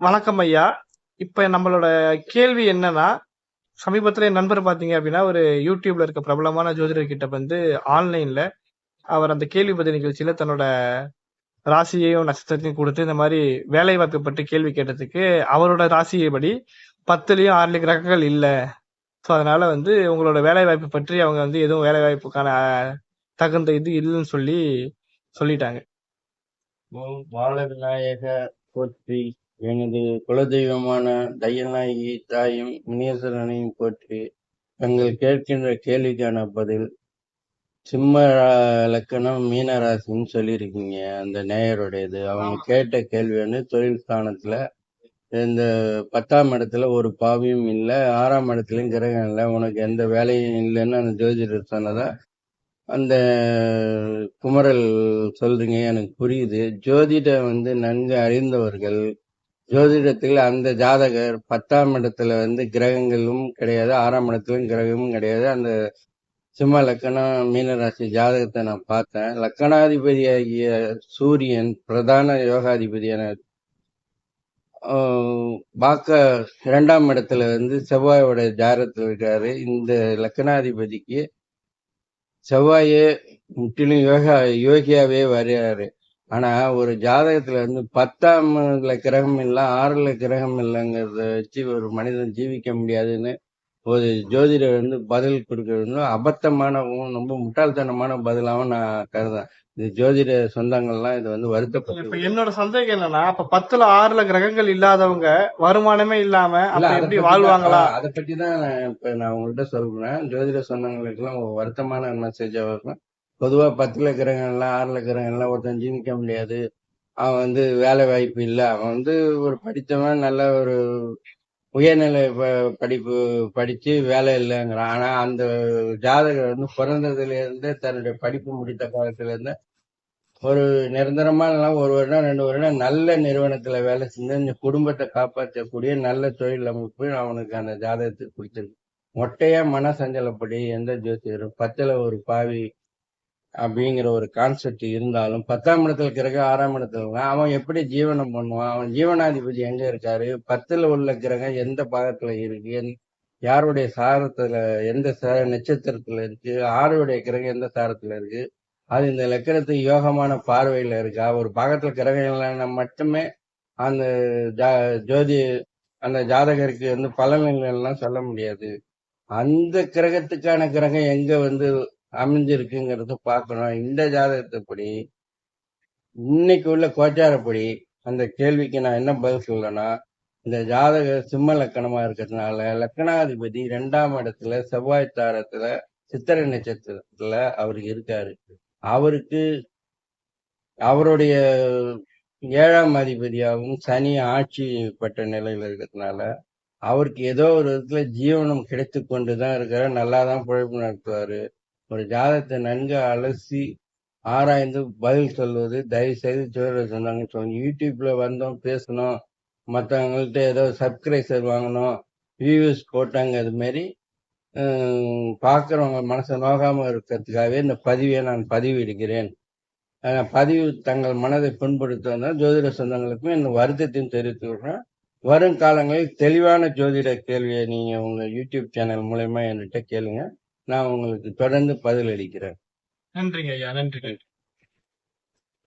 வணக்கம் ஐயா. இப்ப நம்மளோட கேள்வி என்னன்னா சமீபத்துல என் நண்பர் பாத்தீங்க அப்படின்னா ஒரு யூடியூப்ல இருக்க பிரபலமான ஜோதிடர் கிட்ட வந்து ஆன்லைன்ல அவர் அந்த கேள்வி பதில் நிகழ்ச்சியில தன்னோட ராசியையும் நட்சத்திரத்தையும் கொடுத்து இந்த மாதிரி வேலை வாய்ப்பு பற்றி கேள்வி கேட்டதுக்கு அவரோட ராசியை படி பத்துலயும் ஆறுல கிரகங்கள் இல்லை. ஸோ அதனால வந்து உங்களோட வேலை வாய்ப்பு பற்றி அவங்க வந்து எதுவும் வேலை வாய்ப்புக்கான தகுந்த இது இல்லைன்னு சொல்லி சொல்லிட்டாங்க. போற்றி எனது குலதெய்வமான தையநாயகி தாயும் முனீஸ்வரனையும் போற்றி தங்கள் கேட்கின்ற கேள்விக்கான பதில் சிம்ம லக்கணம் மீன ராசின்னு சொல்லியிருக்கீங்க. அந்த நேயருடையது. அவங்க கேட்ட கேள்வி வந்து தொழில் ஸ்தானத்துல இந்த பத்தாம் இடத்துல ஒரு பாவியும் இல்லை ஆறாம் இடத்துலயும் கிரகம் இல்லை உனக்கு எந்த வேலையும் இல்லைன்னு அந்த ஜோதிடர் சொன்னதா அந்த குமரல் சொல்றீங்க. எனக்கு புரியுது. ஜோதிடம் வந்து நன்கு அறிந்தவர்கள் ஜோதிடத்தில் அந்த ஜாதகர் பத்தாம் இடத்துல வந்து கிரகங்களும் கிடையாது ஆறாம் இடத்துலயும் கிரகமும் கிடையாது. அந்த சிம்ம லக்கணம் மீனராசி ஜாதகத்தை நான் பார்த்தேன். லக்கணாதிபதியாகிய சூரியன் பிரதான யோகாதிபதியான ஆஹ், பாக்க இரண்டாம் இடத்துல வந்து செவ்வாயோட ஜாரத்தில் இருக்காரு. இந்த லக்கணாதிபதிக்கு செவ்வாயே முற்றிலும் யோகா யோகியாவே வரையாரு ஆனா ஒரு ஜாதகத்துல வந்து பத்தாம்ல கிரகம் இல்ல ஆறுல கிரகம் இல்லைங்கிறத வச்சு ஒரு மனிதன் ஜீவிக்க முடியாதுன்னு ஒரு ஜோதிடர் வந்து பதில் கொடுக்கறது வந்து அபத்தமானவும் ரொம்ப முட்டாள்தனமான பதிலாகவும் நான் கருதேன் இது ஜோதிட சொந்தங்கள்லாம் இது வந்து இப்ப வருத்தப்பட்டு என்னோட சந்தேகம் என்னன்னா அப்ப பத்துல ஆறுல கிரகங்கள் இல்லாதவங்க வருமானமே இல்லாம எப்படி வாழ்வாங்களா? அதை பத்தி தான் இப்ப நான் உங்கள்கிட்ட சொல்றேன். ஜோதிட சொந்தங்களுக்குலாம் ஒரு வருத்தமான மெசேஜா இருக்கும் பொதுவாக பத்தில் கிரகங்கள்லாம் ஆறில் கிரகங்கள்லாம் ஒருத்தன் ஜீவிக்க முடியாது. அவன் வந்து வேலை வாய்ப்பு இல்லை. அவன் வந்து ஒரு படித்தவன் நல்ல ஒரு உயர்நிலை ப- படிப்பு படித்து வேலை இல்லைங்கிறான். ஆனால் அந்த ஜாதகர் வந்து பிறந்ததுலேருந்தே தன்னுடைய படிப்பு முடித்த காலத்துலேருந்து ஒரு நிரந்தரமான இல்லைனா ஒரு வருடம் ரெண்டு வருடம் நல்ல நிறுவனத்தில் வேலை செஞ்சு இந்த குடும்பத்தை காப்பாற்றக்கூடிய நல்ல தொழில் அமைப்பு அவனுக்கு அந்த ஜாதகத்துக்கு கொடுத்துருக்கு. மொட்டையாக மன சஞ்சலப்படி எந்த ஜோசியரும் பத்தில் ஒரு பாவி அப்படிங்கிற ஒரு கான்செப்ட் இருந்தாலும் பத்தாம் இடத்துல கிரகம் ஆறாம் இடத்துல அவன் எப்படி ஜீவனம் பண்ணுவான்? அவன் ஜீவனாதிபதி எங்க இருக்காரு? பத்துல உள்ள கிரகம் எந்த பாகத்துல இருக்கு? யாருடைய சாரத்துல எந்த ச- நட்சத்திரத்துல இருக்கு? ஆறுடைய கிரகம் எந்த சாரத்துல இருக்கு? அது இந்த லக்கணத்துக்கு யோகமான பார்வையில இருக்கா? ஒரு பாகத்துல கிரகம் இல்லைன்னா மட்டுமே அந்த ஜா- ஜோதி அந்த ஜாதகருக்கு வந்து பலன்கள் எல்லாம் சொல்ல முடியாது. அந்த கிரகத்துக்கான கிரகம் எங்க வந்து அமைஞ்சிருக்குங்கிறத பார்க்கணும். இந்த ஜாதகத்தைப்படி இன்னைக்கு உள்ள கோச்சாரப்படி அந்த கேள்விக்கு நான் என்ன பதில் சொல்லனா இந்த ஜாதக சிம்ம லக்கணமா இருக்கிறதுனால லக்கணாதிபதி ரெண்டாம் இடத்துல செவ்வாய் தாரத்துல சித்திரை நட்சத்திரத்துல அவர் இருக்காரு. அவருக்கு அவருடைய ஏழாம் அதிபதியாகவும் சனி ஆட்சி பெற்ற நிலையில இருக்கிறதுனால அவருக்கு ஏதோ ஒரு விதத்துல ஜீவனம் கிடைத்து கொண்டுதான் இருக்கிற நல்லா தான் பிழைப்பு நடத்துவாரு. ஒரு ஜாதகத்தை நன்கு அலசி ஆராய்ந்து பதில் சொல்வது தயவு செய்து ஜோதிடர் சொன்னாங்க. சொல்லி யூடியூப்ல வந்தோம் பேசணும் மற்றவங்கள்ட்ட ஏதோ சப்ஸ்கிரைசர் வாங்கணும் வியூஸ் போட்டாங்க அது பார்க்குறவங்க ஹம், மனசை நோகாம இருக்கிறதுக்காகவே இந்த பதிவை நான் பதிவிடுகிறேன். பதிவு தங்கள் மனதை புண்படுத்துவதால் ஜோதிட சொந்தங்களுக்கும் இந்த வருத்தத்தையும் தெரிவித்து விடுறேன் வரும் காலங்களில் தெளிவான ஜோதிட கேள்வியை நீங்கள் உங்கள் யூடியூப் சேனல் மூலயமா என்கிட்ட கேளுங்க. நான் உங்களுக்கு தொடர்ந்து பதிலளிக்கிறேன். நன்றி நன்றிங்க ஐயா நன்றி நன்றி